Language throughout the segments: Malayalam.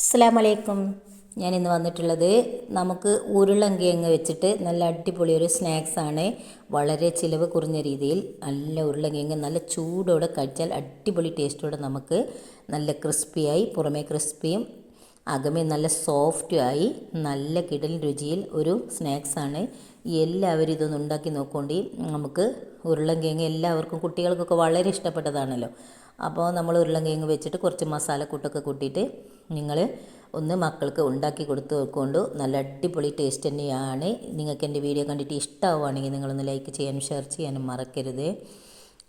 അസ്സാം വലൈക്കും ഞാൻ ഇന്ന് വന്നിട്ടുള്ളത് നമുക്ക് ഉരുളങ്കിഴങ്ങ് വെച്ചിട്ട് നല്ല അടിപൊളി ഒരു സ്നാക്സാണ് വളരെ ചിലവ് കുറഞ്ഞ രീതിയിൽ നല്ല ഉരുളങ്കിഴങ്ങ് നല്ല ചൂടോടെ കഴിച്ചാൽ അടിപൊളി ടേസ്റ്റോടെ നമുക്ക് നല്ല ക്രിസ്പിയായി പുറമേ ക്രിസ്പിയും അകമേ നല്ല സോഫ്റ്റും ആയി നല്ല കിടൽ രുചിയിൽ ഒരു സ്നാക്സാണ് എല്ലാവരും ഇതൊന്ന് ഉണ്ടാക്കി നോക്കൊണ്ടി. നമുക്ക് ഉരുളങ്കിഴങ്ങ് എല്ലാവർക്കും കുട്ടികൾക്കൊക്കെ വളരെ ഇഷ്ടപ്പെട്ടതാണല്ലോ. അപ്പോൾ നമ്മൾ ഉരുളങ്കിഴങ്ങ് വെച്ചിട്ട് കുറച്ച് മസാലക്കൂട്ടൊക്കെ കൂട്ടിയിട്ട് നിങ്ങൾ ഒന്ന് മക്കൾക്ക് ഉണ്ടാക്കി കൊടുത്ത് വെക്കൊണ്ട് നല്ല അടിപൊളി ടേസ്റ്റ് തന്നെയാണ്. നിങ്ങൾക്ക് എന്റെ വീഡിയോ കണ്ടിട്ട് ഇഷ്ടമാവുകയാണെങ്കിൽ നിങ്ങളൊന്ന് ലൈക്ക് ചെയ്യാനും ഷെയർ ചെയ്യാനും മറക്കരുത്.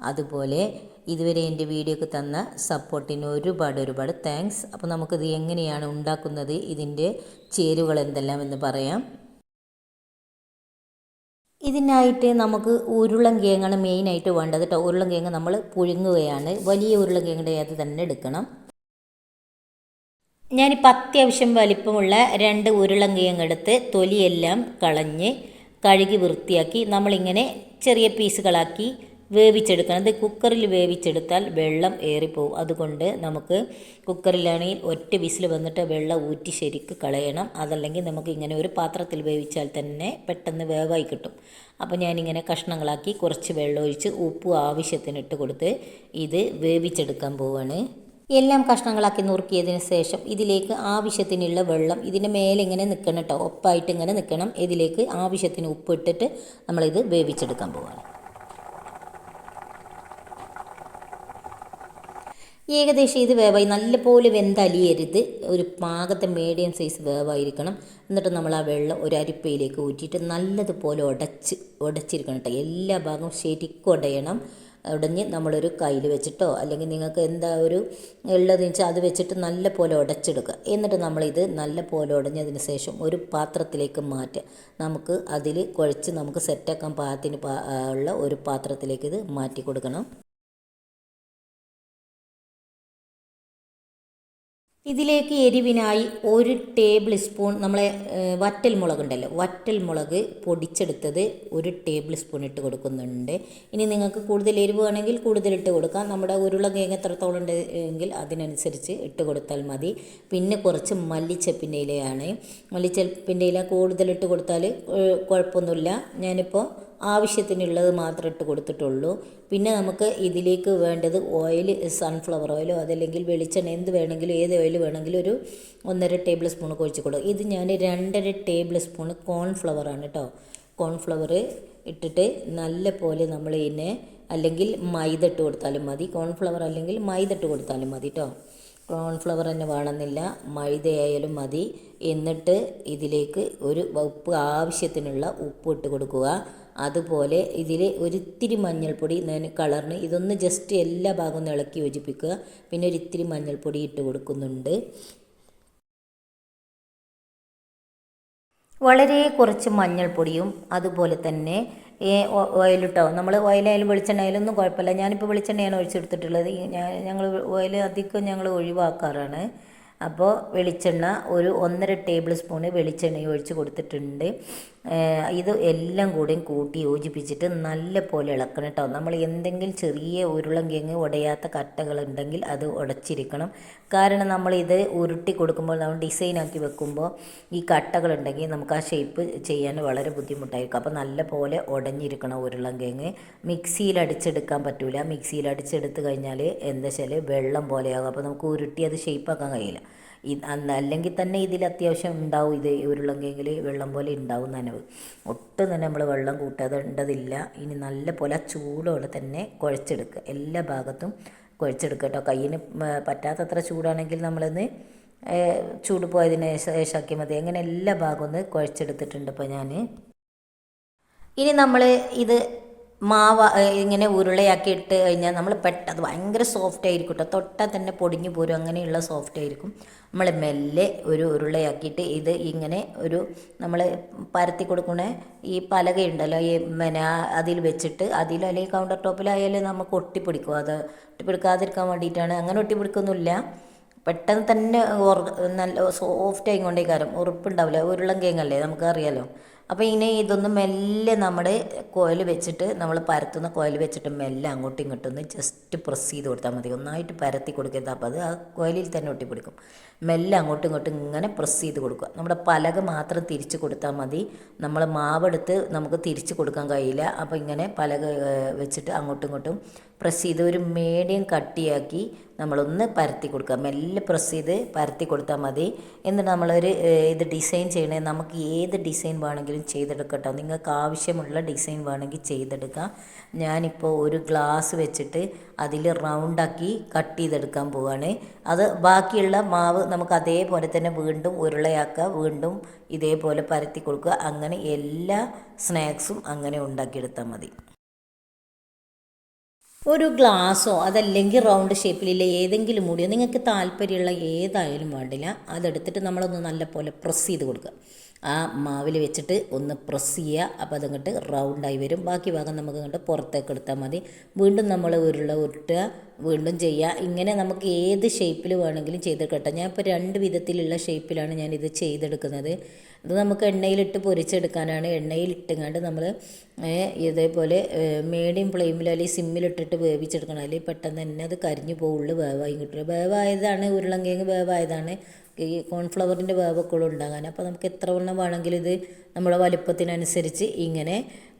അതുപോലെ ഇതുവരെ എന്റെ വീഡിയോക്ക് തന്ന സപ്പോർട്ടിന് ഒരുപാട് ഒരുപാട് താങ്ക്സ് അപ്പോൾ നമുക്കിത് എങ്ങനെയാണ് ഉണ്ടാക്കുന്നത്? ഇതിന്റെ ചേരുവകൾ എന്തെല്ലാം എന്ന് പറയാം. ഇതിനായിട്ട് നമുക്ക് ഉരുളങ്കിഴങ്ങാണ് മെയിനായിട്ട് വേണ്ടത് കേട്ടോ ഉരുളങ്കിഴങ്ങ് നമ്മൾ പുഴുങ്ങുകയാണ്. വലിയ ഉരുളങ്കിഴങ്ങിന്റെ അത് തന്നെ എടുക്കണം. ഞാനിപ്പോൾ അത്യാവശ്യം വലിപ്പമുള്ള രണ്ട് ഉരുളങ്കിഴങ്ങ് എടുത്ത് തൊലിയെല്ലാം കളഞ്ഞ് കഴുകി വൃത്തിയാക്കി നമ്മളിങ്ങനെ ചെറിയ പീസുകളാക്കി വേവിച്ചെടുക്കണം. ഇത് കുക്കറിൽ വേവിച്ചെടുത്താൽ വെള്ളം ഏറിപ്പോവും. അതുകൊണ്ട് നമുക്ക് കുക്കറിലാണെങ്കിൽ ഒറ്റ വിസിൽ വന്നിട്ട് വെള്ളം ഊറ്റി ശരിക്ക് കളയണം. അതല്ലെങ്കിൽ നമുക്ക് ഇങ്ങനെ ഒരു പാത്രത്തിൽ വേവിച്ചാൽ തന്നെ പെട്ടെന്ന് വേവായി കിട്ടും. അപ്പോൾ ഞാനിങ്ങനെ കഷ്ണങ്ങളാക്കി കുറച്ച് വെള്ളം ഒഴിച്ച് ഉപ്പ് ആവശ്യത്തിന് ഇട്ട് കൊടുത്ത് ഇത് വേവിച്ചെടുക്കാൻ പോവാണ്. എല്ലാം കഷ്ണങ്ങളാക്കി നുറുക്കിയതിന് ശേഷം ഇതിലേക്ക് ആവശ്യത്തിനുള്ള വെള്ളം ഇതിന്റെ മേലെ ഇങ്ങനെ നിൽക്കണം കേട്ടോ. ഒപ്പായിട്ട് ഇങ്ങനെ നിൽക്കണം. ഇതിലേക്ക് ആവശ്യത്തിന് ഉപ്പ് ഇട്ടിട്ട് നമ്മളിത് വേവിച്ചെടുക്കാൻ പോവാണ്. ഏകദേശം ഇത് വേവായി. നല്ലപോലെ വെന്തലിയരുത് ഒരു പാകത്തെ മീഡിയം സൈസ് വേവായിരിക്കണം. എന്നിട്ട് നമ്മൾ ആ വെള്ളം ഒരു അരിപ്പയിലേക്ക് ഊറ്റിയിട്ട് നല്ലതുപോലെ ഉടച്ച് ഉടച്ചിരിക്കണം കേട്ടോ. എല്ലാ ഭാഗവും ശരിക്കും ഉടയണം. ഉടഞ്ഞ് നമ്മളൊരു കയ്യിൽ വെച്ചിട്ടോ അല്ലെങ്കിൽ നിങ്ങൾക്ക് എന്താ ഒരു ഉള്ളതെന്ന് വെച്ചാൽ അത് വെച്ചിട്ട് നല്ല പോലെ ഉടച്ചെടുക്കുക. എന്നിട്ട് നമ്മളിത് നല്ല പോലെ ഉടഞ്ഞതിന് ശേഷം ഒരു പാത്രത്തിലേക്ക് മാറ്റുക. നമുക്ക് അതിൽ കുഴച്ച് നമുക്ക് സെറ്റാക്കാൻ പാകത്തിന് ഉള്ള ഒരു പാത്രത്തിലേക്ക് ഇത് മാറ്റി കൊടുക്കണം. ഇതിലേക്ക് എരിവിനായി ഒരു ടേബിൾ സ്പൂൺ നമ്മളെ വറ്റൽ മുളകുണ്ടല്ലോ. വറ്റൽ മുളക് പൊടിച്ചെടുത്തത് ഒരു ടേബിൾ സ്പൂൺ ഇട്ട് കൊടുക്കുന്നുണ്ട്. ഇനി നിങ്ങൾക്ക് കൂടുതൽ എരിവ് വേണമെങ്കിൽ കൂടുതൽ ഇട്ട് കൊടുക്കാം. നമ്മുടെ ഉരുളക്കിഴങ്ങ് എത്രത്തോളം ഉണ്ട് എങ്കിൽ അതിനനുസരിച്ച് ഇട്ട് കൊടുത്താൽ മതി. പിന്നെ കുറച്ച് മല്ലിച്ചപ്പിന്റെ ഇലയാണ്. മല്ലിച്ചപ്പിന്റെ ഇല കൂടുതൽ ഇട്ട് കൊടുത്താൽ കുഴപ്പമൊന്നുമില്ല. ഞാനിപ്പോൾ ആവശ്യത്തിനുള്ളത് മാത്രം ഇട്ട് കൊടുത്തിട്ടുള്ളൂ. പിന്നെ നമുക്ക് ഇതിലേക്ക് വേണ്ടത് ഓയിൽ സൺഫ്ലവർ ഓയിലോ അതല്ലെങ്കിൽ വെളിച്ചെണ്ണ എന്ത് വേണമെങ്കിലും ഏത് ഓയിൽ വേണമെങ്കിലും ഒരു ഒന്നര ടേബിൾ സ്പൂൺ ഒഴിച്ച് കൊടുക്കും. ഇത് ഞാൻ രണ്ടര ടേബിൾ സ്പൂൺ കോൺഫ്ലവർ ആണ് കേട്ടോ കോൺഫ്ലവർ ഇട്ടിട്ട് നല്ല പോലെ നമ്മൾ ഇതിനെ അല്ലെങ്കിൽ മൈദ ഇട്ട് കൊടുത്താലും മതി. കോൺഫ്ലവർ അല്ലെങ്കിൽ മൈദ ഇട്ട് കൊടുത്താലും മതി കേട്ടോ കോൺഫ്ലവർ തന്നെ വേണമെന്നില്ല. മൈദയായാലും മതി. എന്നിട്ട് ഇതിലേക്ക് ഒരു ഉപ്പ് ആവശ്യത്തിനുള്ള ഉപ്പ് ഇട്ട് കൊടുക്കുക. അതുപോലെ ഇതിൽ ഒരിത്തിരി മഞ്ഞൾപ്പൊടി കളറിന് ഇതൊന്ന് ജസ്റ്റ് എല്ലാ ഭാഗവും ഇളക്കി യോജിപ്പിക്കുക. പിന്നെ ഒരിത്തിരി മഞ്ഞൾപ്പൊടി ഇട്ട് കൊടുക്കുന്നുണ്ട്. വളരെ കുറച്ച് മഞ്ഞൾപ്പൊടിയും അതുപോലെ തന്നെ ഓയിൽ ഇട്ടോ. നമ്മൾ ഓയിലായാലും വെളിച്ചെണ്ണയാലും ഒന്നും കുഴപ്പമില്ല. ഞാനിപ്പോൾ വെളിച്ചെണ്ണയാണ് ഒഴിച്ചെടുത്തിട്ടുള്ളത്. ഞങ്ങൾ ഓയിൽ അധികം ഞങ്ങൾ ഒഴിവാക്കാറാണ്. അപ്പോൾ വെളിച്ചെണ്ണ ഒരു ഒന്നര ടേബിൾ സ്പൂണ് വെളിച്ചെണ്ണ ഒഴിച്ച് കൊടുത്തിട്ടുണ്ട്. ഇത് എല്ലാം കൂടെയും കൂട്ടി യോജിപ്പിച്ചിട്ട് നല്ല പോലെ ഇളക്കണം കേട്ടോ. നമ്മൾ എന്തെങ്കിലും ചെറിയ ഉരുളങ്കിഴങ്ങ് ഉടയാത്ത കട്ടകളുണ്ടെങ്കിൽ അത് ഉടച്ചിരിക്കണം. കാരണം നമ്മൾ ഇത് ഉരുട്ടി കൊടുക്കുമ്പോൾ നമ്മൾ ഡിസൈനാക്കി വെക്കുമ്പോൾ ഈ കട്ടകളുണ്ടെങ്കിൽ നമുക്ക് ആ ഷേപ്പ് ചെയ്യാൻ വളരെ ബുദ്ധിമുട്ടായിരിക്കും. അപ്പോൾ നല്ല പോലെ ഉടഞ്ഞിരിക്കണം ഉരുളങ്കിഴങ്ങ് മിക്സിയിൽ അടിച്ചെടുക്കാൻ പറ്റില്ല മിക്സിയിൽ അടിച്ചെടുത്ത് കഴിഞ്ഞാൽ എന്താ വെച്ചാൽ വെള്ളം പോലെയാകും. അപ്പോൾ നമുക്ക് ഉരുട്ടി അത് ഷേപ്പാക്കാൻ കഴിയില്ല. അല്ലെങ്കിൽ തന്നെ ഇതിൽ അത്യാവശ്യം ഉണ്ടാവും. ഇത് ഉരുളങ്കിഴങ്ങിൽ വെള്ളം പോലെ ഉണ്ടാവും നനവ്. ഒട്ടും തന്നെ നമ്മൾ വെള്ളം കൂട്ടേണ്ടതില്ല ഇനി നല്ല പോലെ ചൂടോടെ തന്നെ കുഴച്ചെടുക്കുക. എല്ലാ ഭാഗത്തും കുഴച്ചെടുക്കുക കേട്ടോ. കയ്യിന് പറ്റാത്തത്ര ചൂടാണെങ്കിൽ നമ്മളിന്ന് ചൂട് പോയതിന് ശേഷമാക്കിയാൽ മതി. അങ്ങനെ എല്ലാ ഭാഗവും ഒന്ന് കുഴച്ചെടുത്തിട്ടുണ്ട് ഇപ്പോൾ ഞാൻ. ഇനി നമ്മൾ ഇത് മാവ് ഇങ്ങനെ ഉരുളയാക്കി ഇട്ട് കഴിഞ്ഞാൽ നമ്മൾ പെട്ടത് ഭയങ്കര സോഫ്റ്റ് ആയിരിക്കും കേട്ടോ തൊട്ടാൽ തന്നെ പൊടിഞ്ഞു പോരും. അങ്ങനെയുള്ള സോഫ്റ്റ് ആയിരിക്കും. നമ്മൾ മെല്ലെ ഒരു ഉരുളയാക്കിയിട്ട് ഇത് ഇങ്ങനെ ഒരു നമ്മൾ പരത്തി കൊടുക്കണ ഈ പലകയുണ്ടല്ലോ ഈ പിന്നെ അതിൽ വെച്ചിട്ട് അതിൽ അല്ലെങ്കിൽ കൗണ്ടർ ടോപ്പിലായാലും നമുക്ക് ഒട്ടിപ്പിടിക്കും. അത് ഒട്ടിപ്പിടിക്കാതിരിക്കാൻ വേണ്ടിയിട്ടാണ്. അങ്ങനെ ഒട്ടിപ്പിടിക്കൊന്നുമില്ല. പെട്ടെന്ന് തന്നെ നല്ല സോഫ്റ്റ് ആയിക്കൊണ്ടേ കാരം ഉറപ്പുണ്ടാവില്ല ഉരുളൻ കേങ്ങല്ലേ നമുക്കറിയാലോ. അപ്പോൾ ഇനി ഇതൊന്ന് മെല്ലെ നമ്മുടെ കോയിൽ വെച്ചിട്ട് നമ്മൾ പരത്തുന്ന കോയിൽ വെച്ചിട്ട് മെല്ലെ അങ്ങോട്ടും ഇങ്ങോട്ടും ഒന്ന് ജസ്റ്റ് പ്രസ് ചെയ്ത് കൊടുത്താൽ മതി. ഒന്നായിട്ട് പരത്തി കൊടുക്കരുത്. അപ്പോൾ അത് ആ കോയിലിൽ തന്നെ ഒട്ടിപ്പിടിക്കും. മെല്ലെ അങ്ങോട്ടും ഇങ്ങോട്ടും ഇങ്ങനെ പ്രസ് ചെയ്ത് കൊടുക്കുക. നമ്മുടെ പലക മാത്രം തിരിച്ച് കൊടുത്താൽ മതി. നമ്മൾ മാവെടുത്ത് നമുക്ക് തിരിച്ച് കൊടുക്കാൻ കഴിയില്ല. അപ്പോൾ ഇങ്ങനെ പലക വെച്ചിട്ട് അങ്ങോട്ടും ഇങ്ങോട്ടും പ്രസ് ചെയ്ത് ഒരു മീഡിയം കട്ടിയാക്കി നമ്മളൊന്ന് പരത്തി കൊടുക്കുക. മെല്ലെ പ്രസ് ചെയ്ത് പരത്തി കൊടുത്താൽ മതി. എന്നിട്ട് നമ്മളൊരു ഇത് ഡിസൈൻ ചെയ്യണേ നമുക്ക് ഏത് ഡിസൈൻ വേണമെങ്കിലും ചെയ്തെടുക്കട്ടോ. നിങ്ങൾക്ക് ആവശ്യമുള്ള ഡിസൈൻ വേണമെങ്കിൽ ചെയ്തെടുക്കാം. ഞാനിപ്പോൾ ഒരു ഗ്ലാസ് വെച്ചിട്ട് അതിൽ റൗണ്ടാക്കി കട്ട് ചെയ്തെടുക്കാൻ പോവുകയാണ് അത് ബാക്കിയുള്ള മാവ് നമുക്ക് അതേപോലെ തന്നെ വീണ്ടും ഉരുളയാക്കുക വീണ്ടും ഇതേപോലെ പരത്തി കൊടുക്കുക. അങ്ങനെ എല്ലാ സ്നാക്സും അങ്ങനെ ഉണ്ടാക്കിയെടുത്താൽ മതി. ഒരു ഗ്ലാസ്സോ അതല്ലെങ്കിൽ റൗണ്ട് ഷേപ്പിലുള്ള ഏതെങ്കിലും മുടിയോ നിങ്ങൾക്ക് താല്പര്യമുള്ള ഏതായാലും വേണ്ടില്ല. അതെടുത്തിട്ട് നമ്മളൊന്ന് നല്ല പോലെ പ്രസ് ചെയ്ത് കൊടുക്കുക. ആ മാവിൽ വെച്ചിട്ട് ഒന്ന് പ്രസ് ചെയ്യുക അപ്പോൾ അതങ്ങോട്ട് റൗണ്ടായി വരും. ബാക്കി ഭാഗം നമുക്ക് അങ്ങോട്ട് പുറത്തേക്ക് എടുത്താൽ മതി. വീണ്ടും നമ്മൾ ഉരുള ഉരുട്ടുക വീണ്ടും ചെയ്യുക ഇങ്ങനെ നമുക്ക് ഏത് ഷേപ്പിൽ വേണമെങ്കിലും ചെയ്തെടുക്കട്ടെ ഞാൻ ഇപ്പോൾ രണ്ട് വിധത്തിലുള്ള ഷേപ്പിലാണ് ഞാനിത് ചെയ്തെടുക്കുന്നത്. ഇത് നമുക്ക് എണ്ണയിലിട്ട് പൊരിച്ചെടുക്കാനാണ്. എണ്ണയിലിട്ടുങ്ങാണ്ട് നമ്മൾ ഇതേപോലെ മീഡിയം ഫ്ലെയിമിൽ അല്ലെങ്കിൽ സിമ്മിലിട്ടിട്ട് വേവിച്ചെടുക്കണം. അല്ലെങ്കിൽ പെട്ടെന്ന് തന്നെ അത് കരിഞ്ഞു പോകുള്ളൂ വേവായി കിട്ടുള്ളൂ. വേവായതാണ് ഉരുളങ്കിഴങ്ങ് വേവായതാണ്. ഈ കോൺഫ്ലവറിന്റെ വേവൊക്കെ ഉണ്ടാകാൻ. അപ്പോൾ നമുക്ക് എത്ര വണ്ണം വേണമെങ്കിലും ഇത് നമ്മുടെ വലുപ്പത്തിനനുസരിച്ച് ഇങ്ങനെ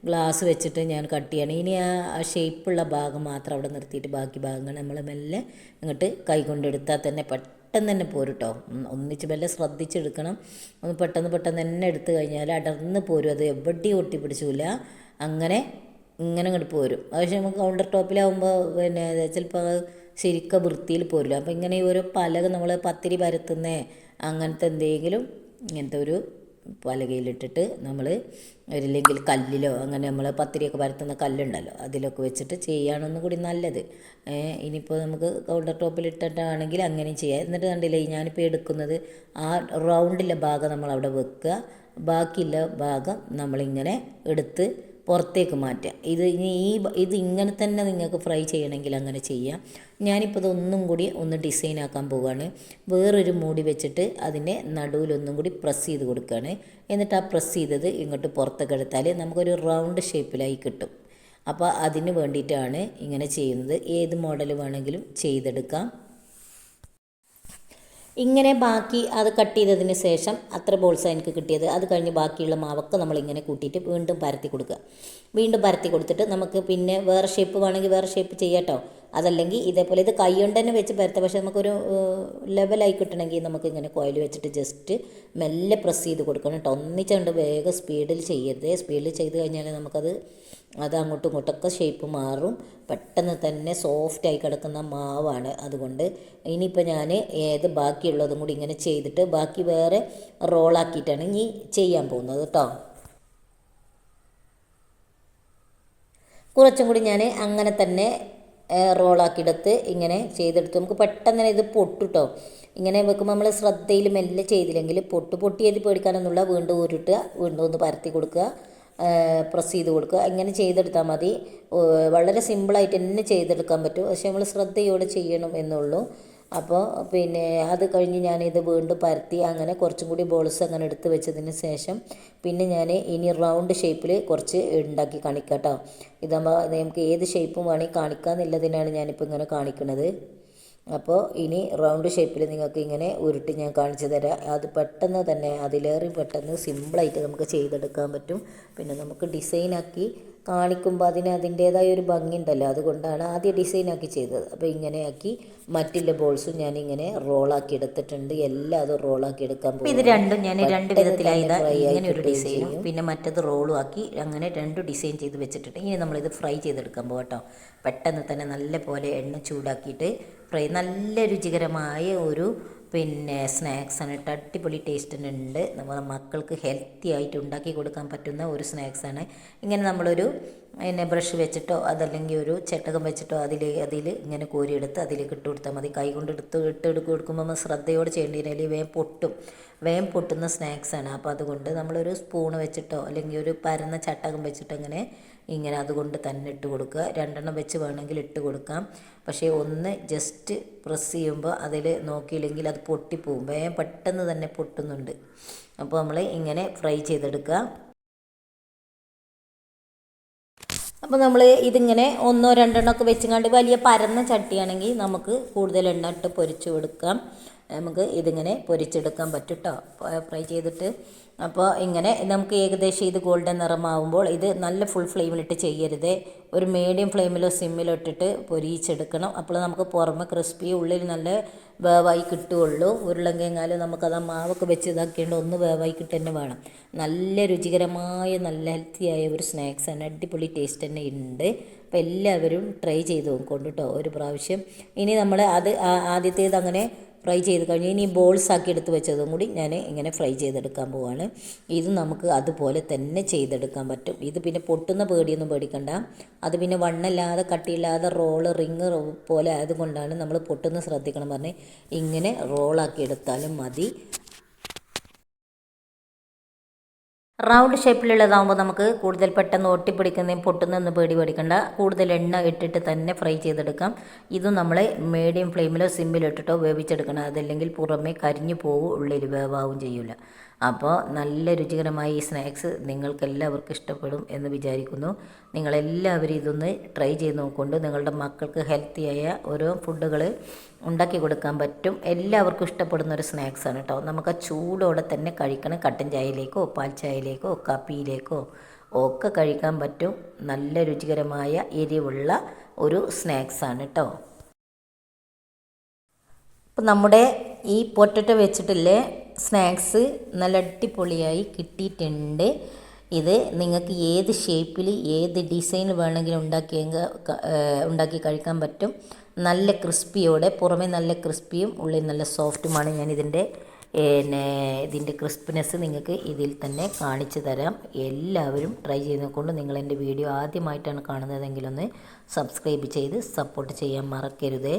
ഗ്ലാസ് വെച്ചിട്ട് ഞാൻ കട്ട് ചെയ്യണം. ഇനി ആ ഷേപ്പുള്ള ഭാഗം മാത്രം അവിടെ നിർത്തിയിട്ട് ബാക്കി ഭാഗങ്ങൾ നമ്മൾ മെല്ലെ ഇങ്ങോട്ട് കൈ കൊണ്ടെടുത്താൽ തന്നെ പെട്ടെന്ന് തന്നെ പോരും കേട്ടോ ഒന്നിച്ച് മെല്ലെ ശ്രദ്ധിച്ചെടുക്കണം. ഒന്ന് പെട്ടെന്ന് പെട്ടെന്ന് തന്നെ എടുത്തു കഴിഞ്ഞാൽ അടർന്ന് പോരും. അത് എവിടെയും ഒട്ടിപ്പിടിച്ചില്ല അങ്ങനെ ഇങ്ങനെ ഇങ്ങോട്ട് പോരും. പക്ഷേ നമുക്ക് കൗണ്ടർ ടോപ്പിലാവുമ്പോൾ പിന്നെ ചിലപ്പോൾ ശരിക്കും വൃത്തിയിൽ പോരില്ല. അപ്പോൾ ഇങ്ങനെ ഓരോ പലക നമ്മൾ പത്തിരി പരത്തുന്ന അങ്ങനത്തെ എന്തെങ്കിലും ഇങ്ങനത്തെ ഒരു പലകയിലിട്ടിട്ട് നമ്മൾ അല്ലെങ്കിൽ കല്ലിലോ അങ്ങനെ നമ്മൾ പത്തിരിയൊക്കെ പരത്തുന്ന കല്ലുണ്ടല്ലോ അതിലൊക്കെ വെച്ചിട്ട് ചെയ്യുകയാണെന്നും കൂടി നല്ലത്. ഇനിയിപ്പോൾ നമുക്ക് കൗണ്ടർ ടോപ്പിൽ ഇട്ടിട്ടാണെങ്കിൽ അങ്ങനെയും ചെയ്യാം. എന്നിട്ട് കണ്ടില്ലേ ഞാനിപ്പോൾ എടുക്കുന്നത് ആ റൗണ്ടിലെ ഭാഗം നമ്മൾ അവിടെ വെക്കുക. ബാക്കിയുള്ള ഭാഗം നമ്മളിങ്ങനെ എടുത്ത് പുറത്തേക്ക് മാറ്റുക ഇത് ഇനി ഈ ഇത് ഇങ്ങനെ തന്നെ നിങ്ങൾക്ക് ഫ്രൈ ചെയ്യണമെങ്കിൽ അങ്ങനെ ചെയ്യാം. ഞാനിപ്പോൾ ഇതൊന്നും കൂടി ഒന്ന് ഡിസൈൻ ആക്കാൻ പോവുകയാണ് വേറൊരു മൂടി വെച്ചിട്ട് അതിനെ നടുവിലൊന്നും കൂടി പ്രസ് ചെയ്ത് കൊടുക്കുകയാണ് എന്നിട്ട് ആ പ്രസ് ചെയ്തത് ഇങ്ങോട്ട് പുറത്തേക്ക് എടുത്താൽ നമുക്കൊരു റൗണ്ട് ഷേപ്പിലായി കിട്ടും. അപ്പോൾ അതിന് വേണ്ടിയിട്ടാണ് ഇങ്ങനെ ചെയ്യുന്നത്. ഏത് മോഡൽ വേണമെങ്കിലും ചെയ്തെടുക്കാം. ഇങ്ങനെ ബാക്കി അത് കട്ട് ചെയ്തതിന് ശേഷം അത്ര ബോൾസ് എനിക്ക് കിട്ടിയത്. അത് കഴിഞ്ഞ് ബാക്കിയുള്ള മാവൊക്കെ നമ്മളിങ്ങനെ കൂട്ടിയിട്ട് വീണ്ടും പരത്തി കൊടുക്കുക. വീണ്ടും പരത്തി കൊടുത്തിട്ട് നമുക്ക് പിന്നെ വേറെ ഷേപ്പ് വേണമെങ്കിൽ വേറെ ഷേപ്പ് ചെയ്യാട്ടോ. അതല്ലെങ്കിൽ ഇതേപോലെ ഇത് കൈ കൊണ്ട് തന്നെ വെച്ച് പരത്താം പക്ഷേ നമുക്കൊരു ലെവലായി കിട്ടണമെങ്കിൽ നമുക്ക് ഇങ്ങനെ കോയിൽ വെച്ചിട്ട് ജസ്റ്റ് മെല്ലെ പ്രസ് ചെയ്ത് കൊടുക്കണം കേട്ടോ. ഒന്നിച്ചുകൊണ്ട് വേഗം സ്പീഡിൽ ചെയ്യരുത്. സ്പീഡിൽ ചെയ്ത് കഴിഞ്ഞാൽ നമുക്കത് അത് അങ്ങോട്ടും ഇങ്ങോട്ടൊക്കെ ഷേപ്പ് മാറും. പെട്ടെന്ന് തന്നെ സോഫ്റ്റായി കിടക്കുന്ന മാവാണ്. അതുകൊണ്ട് ഇനിയിപ്പോൾ ഞാൻ ഏത് ബാക്കിയുള്ളതും കൂടി ഇങ്ങനെ ചെയ്തിട്ട് ബാക്കി വേറെ റോളാക്കിയിട്ടാണ് ഇനി ചെയ്യാൻ പോകുന്നത് കേട്ടോ. കുറച്ചും കൂടി ഞാൻ അങ്ങനെ തന്നെ റോളാക്കിയെടുത്ത് ഇങ്ങനെ ചെയ്തെടുത്ത്. നമുക്ക് പെട്ടെന്ന് തന്നെ ഇത് പൊട്ടുട്ടോ. ഇങ്ങനെ വെക്കുമ്പോൾ നമ്മൾ ശ്രദ്ധയിൽ മെല്ലെ ചെയ്തില്ലെങ്കിൽ പൊട്ട് പൊട്ടിയത് പേടിക്കാനൊന്നുമില്ല. വീണ്ടും ഉരുട്ടുക വീണ്ടും ഒന്ന് പരത്തി കൊടുക്കുക പ്രസ് ചെയ്ത് കൊടുക്കുക. ഇങ്ങനെ ചെയ്തെടുത്താൽ മതി. വളരെ സിമ്പിളായിട്ട് തന്നെ ചെയ്തെടുക്കാൻ പറ്റും. പക്ഷേ നമ്മൾ ശ്രദ്ധയോടെ ചെയ്യണം എന്നുള്ളൂ. അപ്പോൾ പിന്നെ അത് കഴിഞ്ഞ് ഞാനിത് വീണ്ടും പരത്തി അങ്ങനെ കുറച്ചും കൂടി ബോൾസ് അങ്ങനെ എടുത്ത് വെച്ചതിന് ശേഷം പിന്നെ ഞാൻ ഇനി റൗണ്ട് ഷേപ്പിൽ കുറച്ച് ഉണ്ടാക്കി കാണിക്കാം കേട്ടോ ഇതാകുമ്പോൾ നമുക്ക് ഏത് ഷേപ്പും വേണമെങ്കിൽ കാണിക്കാമെന്നുള്ളതിനാണ് ഞാനിപ്പോൾ ഇങ്ങനെ കാണിക്കുന്നത് അപ്പോൾ ഇനി റൗണ്ട് ഷേപ്പിൽ നിങ്ങൾക്ക് ഇങ്ങനെ ഉരുട്ടി ഞാൻ കാണിച്ചു തരാം. അത് പെട്ടെന്ന് തന്നെ അതിലേറെ പെട്ടെന്ന് സിമ്പിളായിട്ട് നമുക്ക് ചെയ്തെടുക്കാൻ പറ്റും. പിന്നെ നമുക്ക് ഡിസൈനാക്കി കാണിക്കുമ്പോൾ അതിന് അതിന്റേതായ ഒരു ഭംഗിയുണ്ടല്ലോ. അതുകൊണ്ടാണ് ആദ്യം ഡിസൈനാക്കി ചെയ്തത്. അപ്പോൾ ഇങ്ങനെയാക്കി മറ്റുള്ള ബോൾസും ഞാൻ ഇങ്ങനെ റോളാക്കി എടുത്തിട്ടുണ്ട്. എല്ലാം അത് റോളാക്കി എടുക്കാൻ പോകും ഇത് രണ്ടും ഞാൻ രണ്ട് വിധത്തിലായി. ഇങ്ങനെ ഒരു ഡിസൈനും പിന്നെ മറ്റത് റോളും ആക്കി അങ്ങനെ രണ്ട് ഡിസൈൻ ചെയ്ത് വെച്ചിട്ടുണ്ട്. ഇനി നമ്മളിത് ഫ്രൈ ചെയ്തെടുക്കാൻ പോകട്ടോ കേട്ടോ പെട്ടെന്ന് തന്നെ നല്ല പോലെ എണ്ണ ചൂടാക്കിയിട്ട് ഫ്രൈ നല്ല രുചികരമായ ഒരു പിന്നെ സ്നാക്സാണ് കേട്ടോ അടിപൊളി ഉണ്ട് നമ്മുടെ മക്കൾക്ക് ഹെൽത്തി ആയിട്ട് ഉണ്ടാക്കി കൊടുക്കാൻ പറ്റുന്ന ഒരു സ്നാക്സാണ് ഇങ്ങനെ നമ്മളൊരു പിന്നെ ബ്രഷ് വെച്ചിട്ടോ അതല്ലെങ്കിൽ ഒരു ചട്ടകം വെച്ചിട്ടോ അതിൽ അതിൽ ഇങ്ങനെ കോരിയെടുത്ത് അതിലേക്ക് ഇട്ട് കൊടുത്താൽ മതി. കൈ കൊണ്ട് എടുത്ത് ഇട്ട് കൊടുക്കുമ്പോൾ ശ്രദ്ധയോടെ ചെയ്യേണ്ടി അല്ലെങ്കിൽ വേഗം പൊട്ടും. വേം പൊട്ടുന്ന സ്നാക്സാണ് അപ്പോൾ അതുകൊണ്ട് നമ്മളൊരു സ്പൂൺ വെച്ചിട്ടോ അല്ലെങ്കിൽ ഒരു പരന്ന ചട്ടകം വെച്ചിട്ട് അങ്ങനെ ഇങ്ങനെ അതുകൊണ്ട് തന്നെ ഇട്ട് കൊടുക്കുക. രണ്ടെണ്ണം വെച്ച് വേണമെങ്കിൽ ഇട്ട് കൊടുക്കാം. പക്ഷേ ഒന്ന് ജസ്റ്റ് പ്രസ് ചെയ്യുമ്പോൾ അതിൽ നോക്കിയില്ലെങ്കിൽ അത് പൊട്ടിപ്പോവും. വേം പെട്ടെന്ന് തന്നെ പൊട്ടുന്നുണ്ട്. അപ്പോൾ നമ്മൾ ഇങ്ങനെ ഫ്രൈ ചെയ്തെടുക്കുക. അപ്പോൾ നമ്മൾ ഇതിങ്ങനെ ഒന്നോ രണ്ടെണ്ണമൊക്കെ വെച്ചുകൊണ്ട് വലിയ പരന്ന ചട്ടിയാണെങ്കിൽ നമുക്ക് കൂടുതൽ എണ്ണ ഇട്ട് പൊരിച്ചു കൊടുക്കാം. നമുക്ക് ഇതിങ്ങനെ പൊരിച്ചെടുക്കാൻ പറ്റും കേട്ടോ ഫ്രൈ ചെയ്തിട്ട്. അപ്പോൾ ഇങ്ങനെ നമുക്ക് ഏകദേശം ഇത് ഗോൾഡൻ നിറമാവുമ്പോൾ ഇത് നല്ല ഫുൾ ഫ്ലെയിമിലിട്ട് ചെയ്യരുത്. ഒരു മീഡിയം ഫ്ലെയിമിലോ സിമ്മിലോ ഇട്ടിട്ട് പൊരിച്ചെടുക്കണം. അപ്പോൾ നമുക്ക് പുറമെ ക്രിസ്പി ഉള്ളിൽ നല്ല വേവായി കിട്ടുകയുള്ളൂ. ഉരുളങ്കിഴങ്ങാലും നമുക്കത് ആ മാവൊക്കെ വെച്ച് ഇതാക്കിയിട്ട് ഒന്ന് വേവായി കിട്ടുക വേണം. നല്ല രുചികരമായ നല്ല ഹെൽത്തിയായ ഒരു സ്നാക്സ് സ്നാക്സാണ് അടിപൊളി ടേസ്റ്റ് തന്നെ ഉണ്ട് അപ്പോൾ എല്ലാവരും ട്രൈ ചെയ്ത് നോക്കൊണ്ട് കേട്ടോ. ഒരു പ്രാവശ്യം. ഇനി നമ്മൾ അത് ആദ്യത്തേത് അങ്ങനെ ഫ്രൈ ചെയ്ത് കഴിഞ്ഞ് ഇനി ബോൾസ് ആക്കി എടുത്ത് വെച്ചതും കൂടി ഞാൻ ഇങ്ങനെ ഫ്രൈ ചെയ്തെടുക്കാൻ പോവാണ്. ഇത് നമുക്ക് അതുപോലെ തന്നെ ചെയ്തെടുക്കാൻ പറ്റും. ഇത് പിന്നെ പൊട്ടുന്ന പേടിയൊന്നും പേടിക്കണ്ട. അത് പിന്നെ വണ്ണല്ലാതെ കട്ടിയില്ലാതെ റോൾ റിങ് പോലെ ആയതുകൊണ്ടാണ് നമ്മൾ പൊട്ടുന്ന ശ്രദ്ധിക്കണം പറഞ്ഞ് ഇങ്ങനെ റോളാക്കി എടുത്താലും മതി. റൗണ്ട് ഷേപ്പിലുള്ളതാകുമ്പോൾ നമുക്ക് കൂടുതൽ പെട്ടെന്ന് ഒട്ടിപ്പിടിക്കുന്നതും പൊട്ടുന്നതെന്ന് പേടി പേടിക്കണ്ട. കൂടുതൽ എണ്ണ ഇട്ടിട്ട് തന്നെ ഫ്രൈ ചെയ്തെടുക്കാം. ഇതും നമ്മൾ മീഡിയം ഫ്ലെയിമിലോ സിമ്മിലോ ഇട്ടിട്ടോ വേവിച്ചെടുക്കണം. അതല്ലെങ്കിൽ പുറമേ കരിഞ്ഞു പോകും ഉള്ളിൽ വേവാവും ചെയ്യില്ല അപ്പോൾ നല്ല രുചികരമായ ഈ സ്നാക്സ് നിങ്ങൾക്ക് എല്ലാവർക്കും ഇഷ്ടപ്പെടും എന്ന് വിചാരിക്കുന്നു. നിങ്ങളെല്ലാവരും ഇതൊന്ന് ട്രൈ ചെയ്ത് നോക്കൊണ്ട് നിങ്ങളുടെ മക്കൾക്ക് ഹെൽത്തിയായ ഓരോ ഫുഡുകൾ ഉണ്ടാക്കി കൊടുക്കാൻ പറ്റും. എല്ലാവർക്കും ഇഷ്ടപ്പെടുന്ന ഒരു സ്നാക്സാണ് കേട്ടോ. നമുക്ക് ചൂടോടെ തന്നെ കഴിക്കണം. കട്ടൻ ചായയിലേക്കോ പാൽ ചായയിലേക്കോ കാപ്പിയിലേക്കോ ഒക്കെ കഴിക്കാൻ പറ്റും. നല്ല രുചികരമായ എരിവുള്ള ഒരു സ്നാക്സാണ് കേട്ടോ. അപ്പം നമ്മുടെ ഈ പൊട്ടറ്റോ വെച്ചിട്ടില്ലേ സ്നാക്സ് നല്ല അടിപൊളിയായി കിട്ടിയിട്ടുണ്ട്. ഇത് നിങ്ങൾക്ക് ഏത് ഷേപ്പിൽ ഏത് ഡിസൈൻ വേണമെങ്കിലും ഉണ്ടാക്കി ഉണ്ടാക്കി കഴിക്കാൻ പറ്റും. നല്ല ക്രിസ്പിയോടെ പുറമേ നല്ല ക്രിസ്പിയും ഉള്ളിൽ നല്ല സോഫ്റ്റുമാണ് ഞാൻ ഇതിന്റെ പിന്നെ ഇതിന്റെ ക്രിസ്പിനെസ് നിങ്ങൾക്ക് ഇതിൽ തന്നെ കാണിച്ചു തരാം. എല്ലാവരും ട്രൈ ചെയ്ത് കൊണ്ട് നിങ്ങൾ എന്റെ വീഡിയോ ആദ്യമായിട്ടാണ് കാണുന്നതെങ്കിലൊന്ന് സബ്സ്ക്രൈബ് ചെയ്ത് സപ്പോർട്ട് ചെയ്യാൻ മറക്കരുതേ.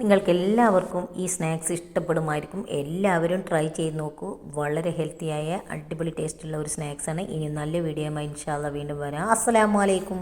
നിങ്ങൾക്ക് എല്ലാവർക്കും ഈ സ്നാക്സ് ഇഷ്ടപ്പെടുമായിരിക്കും. എല്ലാവരും ട്രൈ ചെയ്ത് നോക്കൂ. വളരെ ഹെൽത്തിയായ അടിപൊളി ടേസ്റ്റുള്ള ഒരു സ്നാക്സാണ്. ഇനി നല്ല വീഡിയോ ഇൻഷാല്ല വീണ്ടും വരാം. അസ്സലാമലൈക്കും